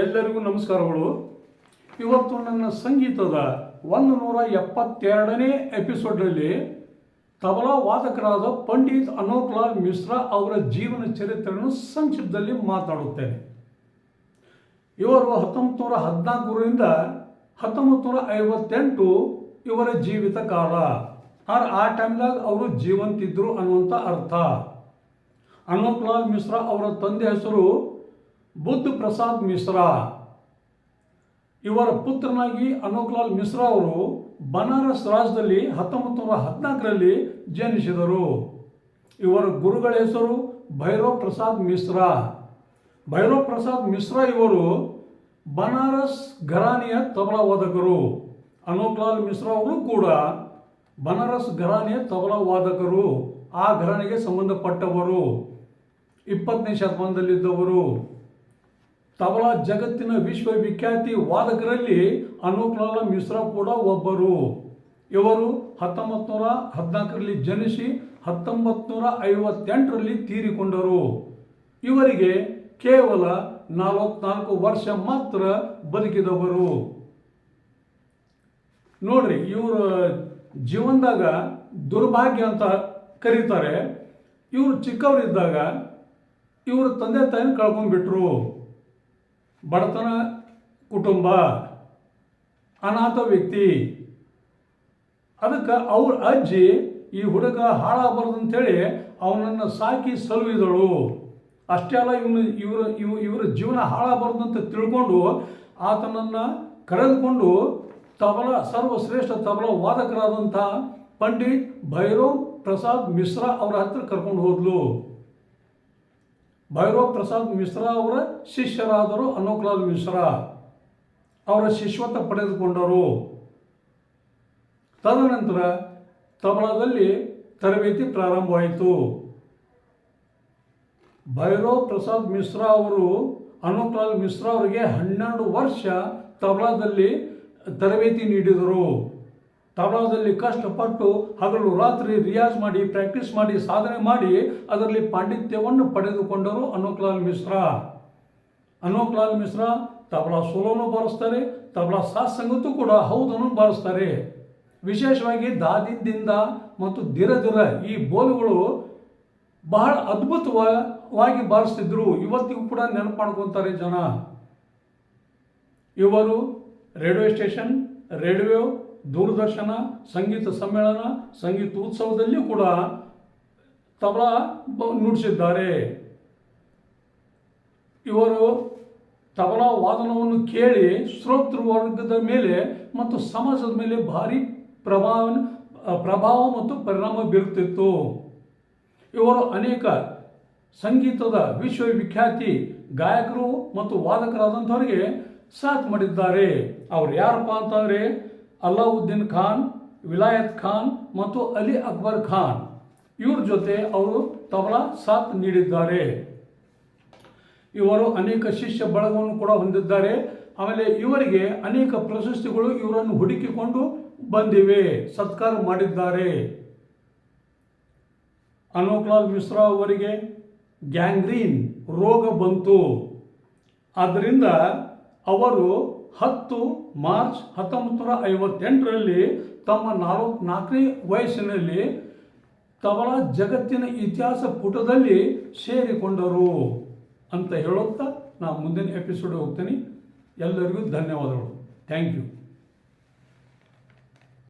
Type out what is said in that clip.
ಎಲ್ಲರಿಗೂ ನಮಸ್ಕಾರಗಳು. ಇವತ್ತು ನನ್ನ ಸಂಗೀತದ ಒಂದು ನೂರ ಎಪ್ಪತ್ತೆರಡನೇ ಎಪಿಸೋಡ್ನಲ್ಲಿ ತಬಲಾ ವಾದಕರಾದ ಪಂಡಿತ್ ಅನೋಕ್ಲಾಲ್ ಮಿಶ್ರಾ ಅವರ ಜೀವನ ಚರಿತ್ರೆಯನ್ನು ಸಂಕ್ಷಿಪ್ತದಲ್ಲಿ ಮಾತಾಡುತ್ತೇನೆ. ಇವರು ಹತ್ತೊಂಬತ್ತು ನೂರ ಹದಿನಾಲ್ಕರಿಂದ ಹತ್ತೊಂಬತ್ತು ನೂರ ಐವತ್ತೆಂಟು ಇವರ ಜೀವಿತ ಕಾಲ. ಆರ್ ಆ ಟೈಮ್ದಾಗ ಅವರು ಜೀವಂತಿದ್ರು ಅನ್ನುವಂಥ ಅರ್ಥ. ಅನೋಕ್ಲಾಲ್ ಮಿಶ್ರಾ ಅವರ ತಂದೆ ಹೆಸರು ಬುದ್ಧ ಪ್ರಸಾದ್ ಮಿಶ್ರಾ. ಇವರ ಪುತ್ರನಾಗಿ ಅನೋಕ್ಲಾಲ್ ಮಿಶ್ರಾ ಅವರು ಬನಾರಸ್ ರಾಜ್ಯದಲ್ಲಿ ಹತ್ತೊಂಬತ್ತು ನೂರ ಹದಿನಾಲ್ಕರಲ್ಲಿ ಜನಿಸಿದರು. ಇವರ ಗುರುಗಳ ಹೆಸರು ಭೈರವ್ ಪ್ರಸಾದ್ ಮಿಶ್ರಾ. ಭೈರವ್ ಪ್ರಸಾದ್ ಮಿಶ್ರಾ ಇವರು ಬನಾರಸ್ ಘರಾನಿಯ ತಬಲಾ ವಾದಕರು. ಅನೋಕ್ಲಾಲ್ ಮಿಶ್ರಾ ಅವರು ಕೂಡ ಬನಾರಸ್ ಘರಾನಿಯ ತಬಲಾ ವಾದಕರು. ಆ ಘರಾನೆಗೆ ಸಂಬಂಧಪಟ್ಟವರು. ಇಪ್ಪತ್ತನೇ ಶತಮಾನದಲ್ಲಿದ್ದವರು. ತಬಲಾ ಜಗತ್ತಿನ ವಿಶ್ವವಿಖ್ಯಾತಿ ವಾದಕರಲ್ಲಿ ಅನುಕ್ಲಾಲ ಮಿಶ್ರಾ ಕೂಡ ಒಬ್ಬರು. ಇವರು ಹತ್ತೊಂಬತ್ತು ನೂರ ಹದಿನಾಲ್ಕರಲ್ಲಿ ಜನಿಸಿ ಹತ್ತೊಂಬತ್ತು ನೂರ ಐವತ್ತೆಂಟರಲ್ಲಿ ತೀರಿಕೊಂಡರು. ಇವರಿಗೆ ಕೇವಲ ನಲವತ್ನಾಲ್ಕು ವರ್ಷ ಮಾತ್ರ ಬದುಕಿದವರು. ನೋಡ್ರಿ, ಇವರ ಜೀವನದಾಗ ದುರ್ಭಾಗ್ಯ ಅಂತ ಕರೀತಾರೆ. ಇವರು ಚಿಕ್ಕವರಿದ್ದಾಗ ಇವರು ತಂದೆ ತಾಯಿನ ಕಳ್ಕೊಂಡ್ಬಿಟ್ರು. ಬಡತನ ಕುಟುಂಬ, ಅನಾಥ ವ್ಯಕ್ತಿ, ಅದಕ್ಕೆ ಅವ್ರ ಅಜ್ಜಿ ಈ ಹುಡುಗ ಹಾಳಾಗಬಾರ್ದು ಅಂತೇಳಿ ಅವನನ್ನು ಸಾಕಿ ಸಲುವಿದಳು. ಅಷ್ಟೇ ಅಲ್ಲ ಇವನು, ಇವರ, ಇವ್, ಇವರ ಜೀವನ ಹಾಳಾಗಬಾರ್ದು ಅಂತ ತಿಳ್ಕೊಂಡು ಆತನನ್ನು ಕರೆದುಕೊಂಡು ತಬಲ, ಸರ್ವಶ್ರೇಷ್ಠ ತಬಲ ವಾದಕರಾದಂಥ ಪಂಡಿತ್ ಭೈರವ್ ಪ್ರಸಾದ್ ಮಿಶ್ರಾ ಅವರ ಹತ್ರ ಕರ್ಕೊಂಡು ಹೋದ್ಲು. ಭೈರವ್ ಪ್ರಸಾದ್ ಮಿಶ್ರಾ ಅವರ ಶಿಷ್ಯರಾದರು, ಅನೋಕ್ಲಾಲ್ ಮಿಶ್ರಾ ಅವರ ಶಿಷ್ಯತ್ವ ಪಡೆದುಕೊಂಡರು. ತದನಂತರ ತಬಲದಲ್ಲಿ ತರಬೇತಿ ಪ್ರಾರಂಭವಾಯಿತು. ಭೈರವ್ ಪ್ರಸಾದ್ ಮಿಶ್ರಾ ಅವರು, ಅನೋಕ್ಲಾಲ್ ಮಿಶ್ರಾ ಅವರಿಗೆ ಹನ್ನೆರಡು ವರ್ಷ ತಬಲಾದಲ್ಲಿ ತರಬೇತಿ ನೀಡಿದರು. ತಬಲಾದಲ್ಲಿ ಕಷ್ಟಪಟ್ಟು ಹಗಲು ರಾತ್ರಿ ರಿಯಾಜ್ ಮಾಡಿ, ಪ್ರಾಕ್ಟೀಸ್ ಮಾಡಿ, ಸಾಧನೆ ಮಾಡಿ ಅದರಲ್ಲಿ ಪಾಂಡಿತ್ಯವನ್ನು ಪಡೆದುಕೊಂಡರು ಅನೋಕ್ಲಾಲ್ ಮಿಶ್ರಾ. ಅನೋಕ್ಲಾಲ್ ಮಿಶ್ರಾ ತಬಲಾ ಸೋಲೋನು ಬಾರಿಸ್ತಾರೆ, ತಬಲಾ ಸಾತ್ ಸಂಗತು ಕೂಡ ಹೌದನ್ನು ಬಾರಿಸ್ತಾರೆ. ವಿಶೇಷವಾಗಿ ದಾದಿದ್ದಿಂದ ಮತ್ತು ದಿರದಿರ ದಿರ ಈ ಬೋಲುಗಳು ಬಹಳ ಅದ್ಭುತವಾಗಿ ಬಾರಿಸ್ತಿದ್ರು. ಇವತ್ತಿಗೂ ಕೂಡ ನೆನಪು ಮಾಡ್ಕೊತಾರೆ ಜನ. ಇವರು ರೇಡಿಯೋ ಸ್ಟೇಷನ್ ರೇಡಿಯೋ ದೂರದರ್ಶನ, ಸಂಗೀತ ಸಮ್ಮೇಳನ, ಸಂಗೀತ ಉತ್ಸವದಲ್ಲಿ ಕೂಡ ತಬಲಾ ನುಡಿಸಿದ್ದಾರೆ. ಇವರು ತಬಲಾ ವಾದನವನ್ನು ಕೇಳಿ ಶ್ರೋತೃ ವರ್ಗದ ಮೇಲೆ ಮತ್ತು ಸಮಾಜದ ಮೇಲೆ ಭಾರಿ ಪ್ರಭಾವ ಪ್ರಭಾವ ಮತ್ತು ಪರಿಣಾಮ ಬೀರುತ್ತಿತ್ತು. ಇವರು ಅನೇಕ ಸಂಗೀತದ ವಿಶ್ವವಿಖ್ಯಾತಿ ಗಾಯಕರು ಮತ್ತು ವಾದಕರಾದಂಥವರಿಗೆ ಸಾಥ್ ಮಾಡಿದ್ದಾರೆ. ಅವ್ರು ಯಾರಪ್ಪ ಅಂತಂದರೆ ಅಲ್ಲಾವುದ್ದೀನ್ ಖಾನ್, ವಿಲಾಯತ್ ಖಾನ್ ಮತ್ತು ಅಲಿ ಅಕ್ಬರ್ ಖಾನ್. ಇವ್ರ ಜೊತೆ ಅವರು ತಬಲಾ ಸಾಥ್ ನೀಡಿದ್ದಾರೆ. ಇವರು ಅನೇಕ ಶಿಷ್ಯ ಬಳಗವನ್ನು ಕೂಡ ಹೊಂದಿದ್ದಾರೆ. ಆಮೇಲೆ ಇವರಿಗೆ ಅನೇಕ ಪ್ರಶಸ್ತಿಗಳು ಇವರನ್ನು ಹುಡುಕಿಕೊಂಡು ಬಂದಿವೆ. ಸತ್ಕಾರ ಮಾಡಿದ್ದಾರೆ. ಅನೋಕ್ಲಾಲ್ ಮಿಶ್ರಾ ಅವರಿಗೆ ಗ್ಯಾಂಗ್ರೀನ್ ರೋಗ ಬಂತು. ಆದ್ದರಿಂದ ಅವರು ಹತ್ತು ಮಾರ್ಚ್ ಹತ್ತೊಂಬತ್ತು ನೂರ ಐವತ್ತೆಂಟರಲ್ಲಿ ತಮ್ಮ ನಾಲ್ಕನೇ ವಯಸ್ಸಿನಲ್ಲಿ ತಬಲಾ ಜಗತ್ತಿನ ಇತಿಹಾಸ ಪುಟದಲ್ಲಿ ಸೇರಿಕೊಂಡರು ಅಂತ ಹೇಳುತ್ತಾ ನಾನು ಮುಂದಿನ ಎಪಿಸೋಡ್ ಹೋಗ್ತೀನಿ. ಎಲ್ಲರಿಗೂ ಧನ್ಯವಾದಗಳು. Thank you